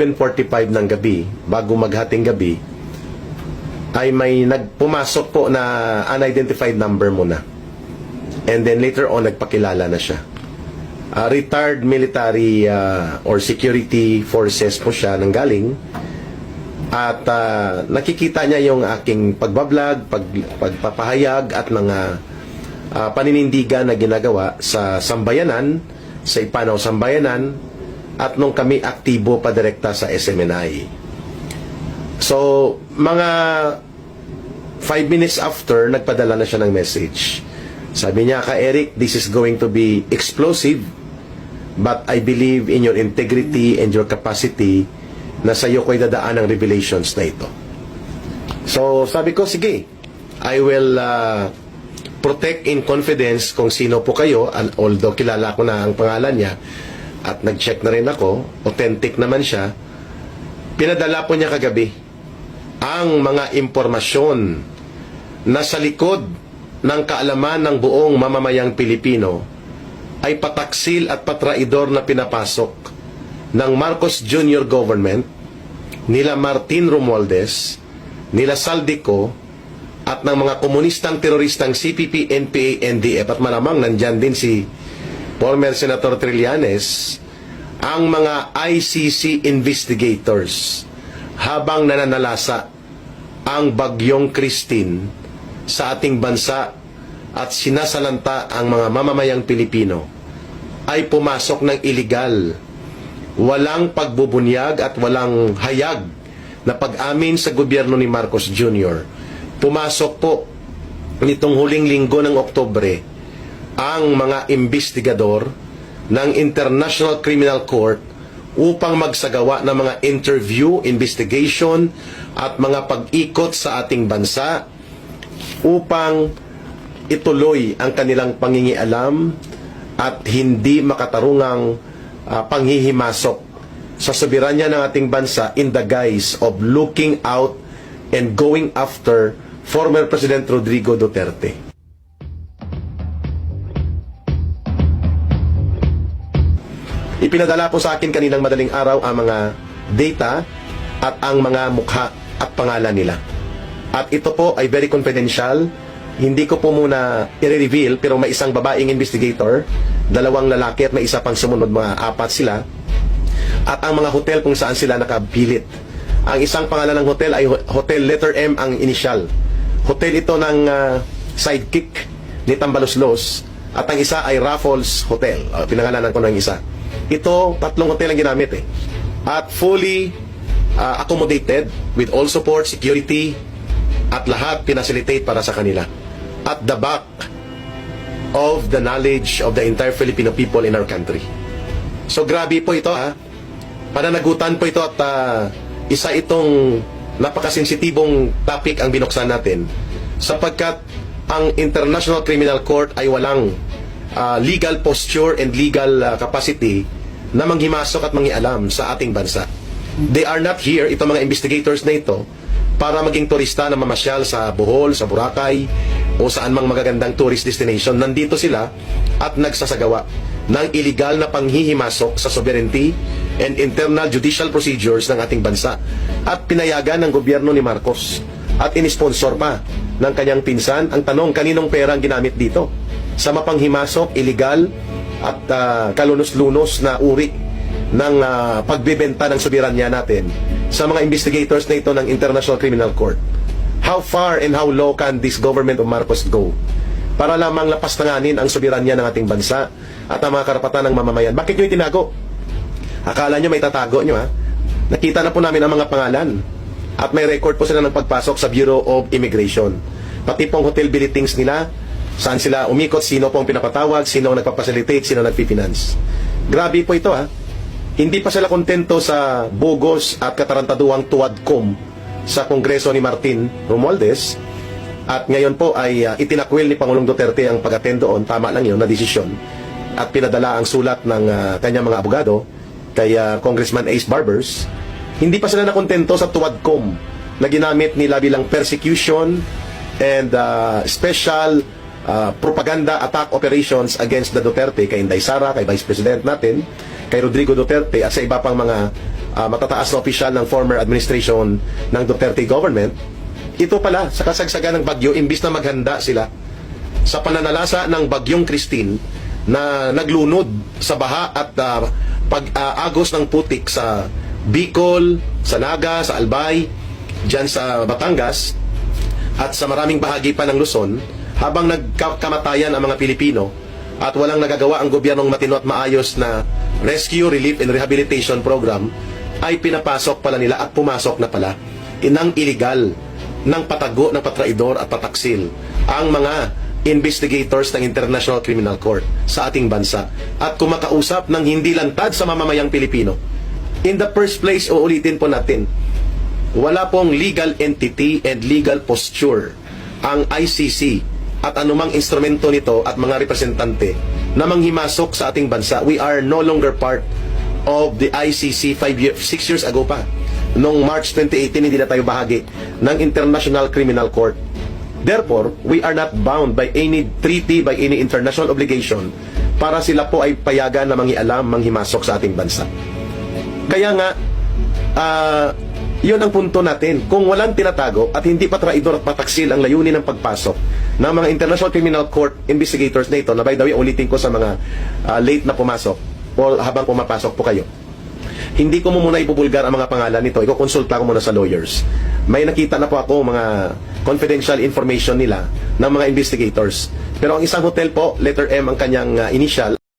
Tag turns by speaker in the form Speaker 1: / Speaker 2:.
Speaker 1: 11.45 ng gabi, bago maghating gabi, ay may nagpumasok po na unidentified number muna. And then later on, nagpakilala na siya. Ah, retired military ah, or security forces po siya nang galing. At ah, nakikita niya yung aking pagbablog, pag, pagpapahayag at mga ah, paninindigan na ginagawa sa sambayanan, sa Ipanaw Sambayanan, at nung kami aktibo pa direkta sa SMNI. So, mga 5 minutes after, nagpadala na siya ng message. Sabi niya, ka Eric, this is going to be explosive, but I believe in your integrity and your capacity na sa iyo ko'y dadaan ang revelations na ito. So, sabi ko, sige, I will uh, protect in confidence kung sino po kayo, and although kilala ko na ang pangalan niya, at nag-check na rin ako, authentic naman siya, pinadala po niya kagabi ang mga impormasyon na sa likod ng kaalaman ng buong mamamayang Pilipino ay pataksil at patraidor na pinapasok ng Marcos Jr. government, nila Martin Romualdez, nila Saldico, at ng mga komunistang teroristang CPP, NPA, NDF, at malamang nandyan din si former Senator Trillanes, ang mga ICC investigators habang nananalasa ang bagyong Christine sa ating bansa at sinasalanta ang mga mamamayang Pilipino ay pumasok ng iligal. Walang pagbubunyag at walang hayag na pag-amin sa gobyerno ni Marcos Jr. Pumasok po nitong huling linggo ng Oktobre ang mga investigador ng International Criminal Court upang magsagawa ng mga interview, investigation at mga pag-ikot sa ating bansa upang ituloy ang kanilang pangingialam at hindi makatarungang ah, panghihimasok sa soberanya ng ating bansa in the guise of looking out and going after former President Rodrigo Duterte. Ipinadala po sa akin kaninang madaling araw ang mga data at ang mga mukha at pangalan nila. At ito po ay very confidential. Hindi ko po muna i-reveal pero may isang babaeng investigator, dalawang lalaki at may isa pang sumunod mga apat sila. At ang mga hotel kung saan sila nakapilit. Ang isang pangalan ng hotel ay ho- Hotel Letter M ang initial. Hotel ito ng ah, sidekick ni Tambaloslos at ang isa ay Raffles Hotel. Uh, pinangalanan ko ng isa. Ito, tatlong hotel ang ginamit eh. At fully uh, accommodated with all support, security, at lahat pinacilitate para sa kanila. At the back of the knowledge of the entire Filipino people in our country. So grabe po ito ha. Pananagutan po ito at ah, isa itong napakasensitibong topic ang binuksan natin sapagkat ang International Criminal Court ay walang ah, legal posture and legal ah, capacity na manghimasok at manghialam sa ating bansa. They are not here, itong mga investigators na ito, para maging turista na mamasyal sa Bohol, sa Boracay, o saan mang magagandang tourist destination. Nandito sila at nagsasagawa ng illegal na panghihimasok sa sovereignty and internal judicial procedures ng ating bansa at pinayagan ng gobyerno ni Marcos at inisponsor pa ng kanyang pinsan. Ang tanong, kaninong pera ang ginamit dito? Sa mapanghimasok, illegal at ah, kalunos-lunos na uri ng ah, pagbebenta ng soberanya natin sa mga investigators na ito ng International Criminal Court. How far and how low can this government of Marcos go? Para lamang lapastanganin ang soberanya ng ating bansa at ang mga karapatan ng mamamayan. Bakit nyo itinago? Akala nyo may tatago nyo ha? Nakita na po namin ang mga pangalan. At may record po sila ng pagpasok sa Bureau of Immigration. Pati pong hotel billetings nila, saan sila umikot, sino pong pinapatawag, sino ang nagpapacilitate, sino nagpifinance. Grabe po ito ha. Hindi pa sila kontento sa bogos at katarantaduang tuwadkom sa Kongreso ni Martin Romualdez at ngayon po ay uh, itinakwil ni Pangulong Duterte ang pag-attend doon, tama lang yun, na desisyon at pinadala ang sulat ng uh, kanyang mga abogado kay uh, Congressman Ace Barbers hindi pa sila nakontento sa tuwadkom na ginamit nila bilang persecution and uh, special uh, propaganda attack operations against the Duterte kay Inday Sara, kay Vice President natin, kay Rodrigo Duterte at sa iba pang mga ah, matataas na opisyal ng former administration ng Duterte government, ito pala, sa kasagsagan ng bagyo, imbis na maghanda sila sa pananalasa ng bagyong Christine na naglunod sa baha at ah, pag-agos ng putik sa Bicol, sa Naga, sa Albay, dyan sa Batangas, at sa maraming bahagi pa ng Luzon, habang nagkamatayan ang mga Pilipino at walang nagagawa ang gobyernong matino at maayos na Rescue, Relief and Rehabilitation Program, ay pinapasok pala nila at pumasok na pala inang illegal ng patago ng patraidor at pataksil ang mga investigators ng International Criminal Court sa ating bansa at kumakausap ng hindi lantad sa mamamayang Pilipino. In the first place, uulitin po natin, wala pong legal entity and legal posture ang ICC at anumang instrumento nito at mga representante na manghimasok sa ating bansa. We are no longer part of the ICC 5 years, 6 years ago pa. Noong March 2018, hindi na tayo bahagi ng International Criminal Court. Therefore, we are not bound by any treaty, by any international obligation para sila po ay payagan na manghialam, manghimasok sa ating bansa. Kaya nga, ah, yun ang punto natin. Kung walang tinatago at hindi pa traidor at pataksil ang layunin ng pagpasok ng mga International Criminal Court investigators na ito, na by the way, ulitin ko sa mga ah, late na pumasok o habang pumapasok po kayo. Hindi ko mo muna ipupulgar ang mga pangalan nito. Iko-consulta ko muna sa lawyers. May nakita na po ako mga confidential information nila ng mga investigators. Pero ang isang hotel po, letter M ang kanyang ah, initial